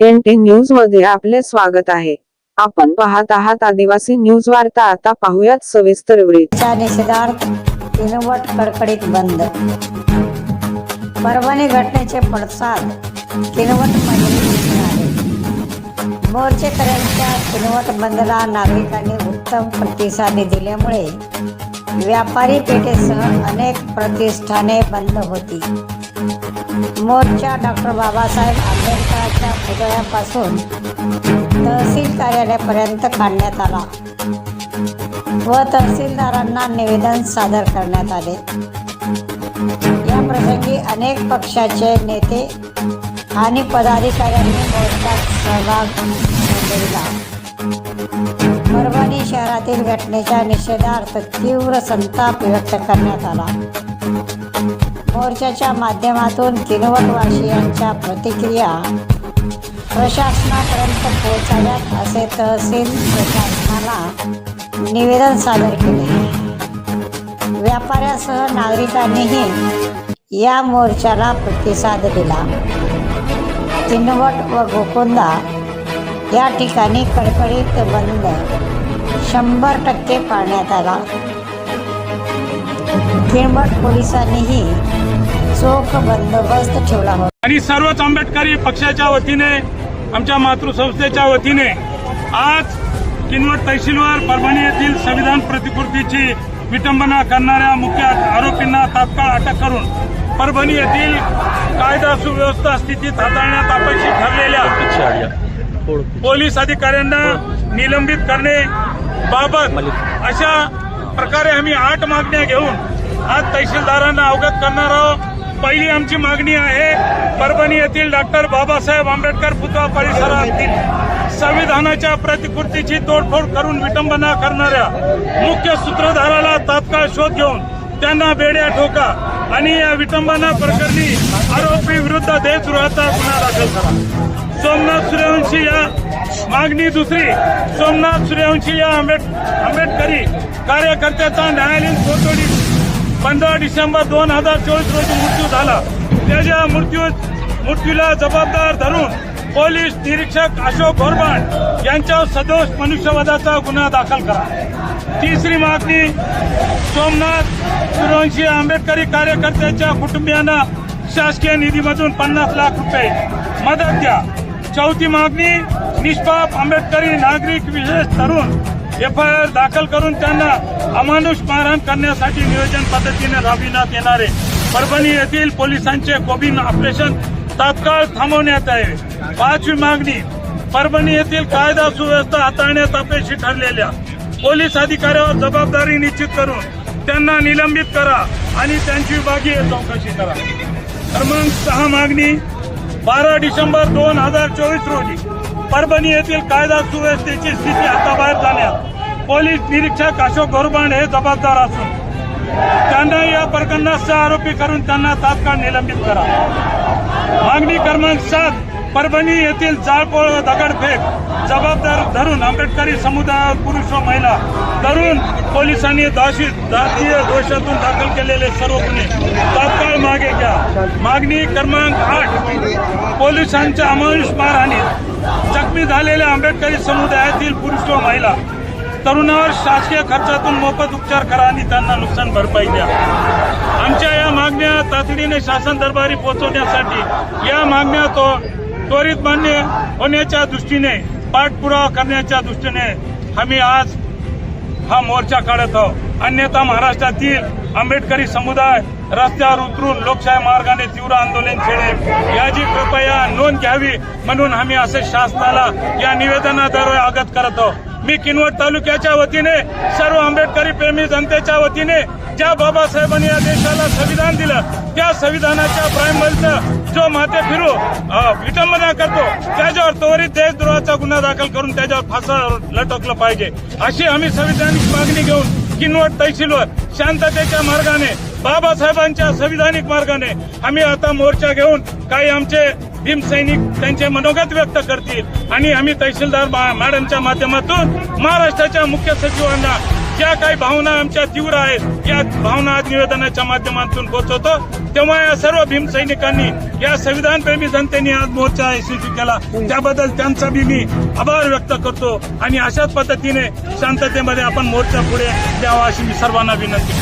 N T न्यूजमध्ये आपले स्वागत आहे. आपण पाहत आहात आदिवासी न्यूज वार्ता. आता पाहूयात सविस्तर वृत्त च्या निषेधार्थ किनवट कडकडीत बंद. परभणी घटनेचे पडसाद किनवटमध्ये मोर्चेकऱ्यांच्या किनवट बंदला नागरिकांनी उत्तम प्रतिसाद दिल्यामुळे व्यापारी पेठेसह अनेक प्रतिष्ठाने बंद होती. मोर्चा डॉक्टर बाबासाहेब आंबेडकरांच्या पुतळ्यापासून तहसील कार्यालयापर्यंत काढण्यात आला व तहसीलदारांना निवेदन सादर करण्यात आले. या प्रसंगी अनेक पक्षाचे नेते आणि पदाधिकाऱ्यांनी मोर्चात सहभाग नोंदविला. परभणी शहरातील घटनेच्या निषेधार्थ तीव्र संताप व्यक्त करण्यात आला. मोर्चाच्या माध्यमातून किनवटवासियांच्या प्रतिक्रिया प्रशासनापर्यंत पोहोचाव्यात असे तहसील प्रशासनाला निवेदन सादर केले. व्यापाऱ्यासह नागरिकांनीही या मोर्चाला प्रतिसाद दिला. किनवट व गोकुंदा या ठिकाणी कडकडीत बंद. शंभर टक्के पाळण्यात आला. किनवट पोलिसांनीही चोख बंदोबस्त ठेवला होता. आणि सर्वच आंबेडकरी पक्षाच्या वतीने आमच्या मातृसंस्थेच्या वतीने आज किनवट तहसीलवर परभणी येथील संविधान प्रतिकृतीची विटंबना करणाऱ्या मुख्य आरोपींना तात्काळ अटक करून परभणी येथील कायदा सुव्यवस्था स्थितीत हाताळण्यात अपेक्षित ठरलेल्या पोलीस अधिकाऱ्यांना निलंबित करणे बाबत अशा प्रकारे आम्ही आठ मागण्या घेऊन आज तहसीलदारांना अवगत करणार आहोत. पहिली आमची मागणी आहे परभणी येथील डॉक्टर बाबासाहेब आंबेडकर पुतळा परिसरातील संविधानाच्या प्रतिकृतीची तोडफोड करून विटंबना करणाऱ्या मुख्य सूत्रधाराला तात्काळ शोध घेऊन त्यांना बेड्या ठोका आणि या विटंबना प्रकरणी आरोपी विरुद्ध देशद्रोहाचा गुन्हा दाखल करा. सोमनाथ सूर्यवंशी या मागणी दुसरी सोमनाथ सूर्यवंशी या आंबेड आंबेडकरी कार्यकर्त्याचा न्यायालयीन कोठडी पंधरा डिसेंबर दोन हजार चोवीस रोजी मृत्यू झाला. त्याच्या मृत्यू मृत्यूला जबाबदार धरून पोलीस निरीक्षक अशोक घोरबाण यांच्यावर सदोष मनुष्यवधाचा गुन्हा दाखल करा. तिसरी मागणी सोमनाथ सूर्यवंशी आंबेडकरी कार्यकर्त्याच्या कुटुंबियांना शासकीय निधीमधून पन्नास लाख रुपये मदत द्या. चौथी मागणी निष्पाप आंबेडकरी नागरिक विशेष तरुण एफ आय आर दाखल करून त्यांना अमानुष मारहाण करण्यासाठी नियोजन पद्धतीने राबविण्यात येणारे परभणी येथील पोलिसांचे कोबिन ऑपरेशन तात्काळ थांबवण्यात आहे. पाचवी मागणी परभणी येथील कायदा सुव्यवस्था हाताळण्यात अपेक्षित ठरलेल्या पोलीस अधिकाऱ्यावर जबाबदारी निश्चित करून त्यांना निलंबित करा आणि त्यांची विभागीय चौकशी करा. क्रमांक सहा मागणी बारा डिसेंबर दोन हजार चोवीस रोजी परभणी येथील कायदा सुव्यवस्थेची स्थिती हाताबाहेर पोलीस निरीक्षक अशोक गोरबांड हे जबाबदार असून त्यांना या प्रकरणाचा आरोपी करून त्यांना तात्काळ निलंबित करा. मागणी क्रमांक सात परभणी येथील जाळपोळ दगडफेक. जबाबदार धरून आंबेडकरी समुदाय पुरुष व महिला तरुण पोलिसांनी दाशी जातीय दोषातून दाखल केलेले सर्व गुन्हे तात्काळ मागे घ्या. मागणी क्रमांक आठ पोलिसांच्या अमानुष मारहाणीत जखमी झालेल्या आंबेडकरी समुदायातील पुरुष व महिला तरुणावर शासकीय खर्चातून मोफत उपचार करा आणि त्यांना नुकसान भरपाई द्या. आमच्या या मागण्या तातडीने शासन दरबारी पोहोचवण्यासाठी या मागण्या तो त्वरित मान्य होण्याच्या दृष्टीने पाठपुरावा करण्याच्या दृष्टीने आम्ही आज हा मोर्चा काढत आहोत. अन्यथा महाराष्ट्रातील आंबेडकरी समुदाय रस्त्यावर उतरून लोकशाही मार्गाने तीव्र आंदोलन छेडेल. याची कृपया नोंद घ्यावी म्हणून आम्ही असे शासनाला या निवेदनाद्वारे अवगत करत आहोत. मी किनवट तालुक्याच्या वतीने सर्व आंबेडकरी प्रेमी जनतेच्या वतीने ज्या बाबासाहेबांनी या देशाला संविधान दिलं त्या संविधानाच्या प्रायमरीचा जो माते फिरू विटंबना करतो त्याच्यावर त्वरित देशद्रोहाचा गुन्हा दाखल करून त्याच्यावर फासा लटकलं पाहिजे. अशी आम्ही संविधानिक मागणी घेऊन किनवट तहसीलवर शांततेच्या मार्गाने बाबासाहेबांच्या संविधानिक मार्गाने आम्ही आता मोर्चा घेऊन काही आमचे भीमसैनिक त्यांचे मनोगत व्यक्त करतील. आणि आम्ही तहसीलदार मॅडमच्या माध्यमातून महाराष्ट्राच्या मुख्य सचिवांना ज्या काही भावना आमच्या तीव्र आहेत या भावना आज निवेदनाच्या माध्यमातून पोहोचवतो. तेव्हा या सर्व भीमसैनिकांनी या संविधानप्रेमी जनतेने आज मोर्चा यशस्वी केला. त्याबद्दल त्यांचा बी मी आभार व्यक्त करतो. आणि अशाच पद्धतीने शांततेमध्ये आपण मोर्चा पुढे द्यावा अशी मी सर्वांना विनंती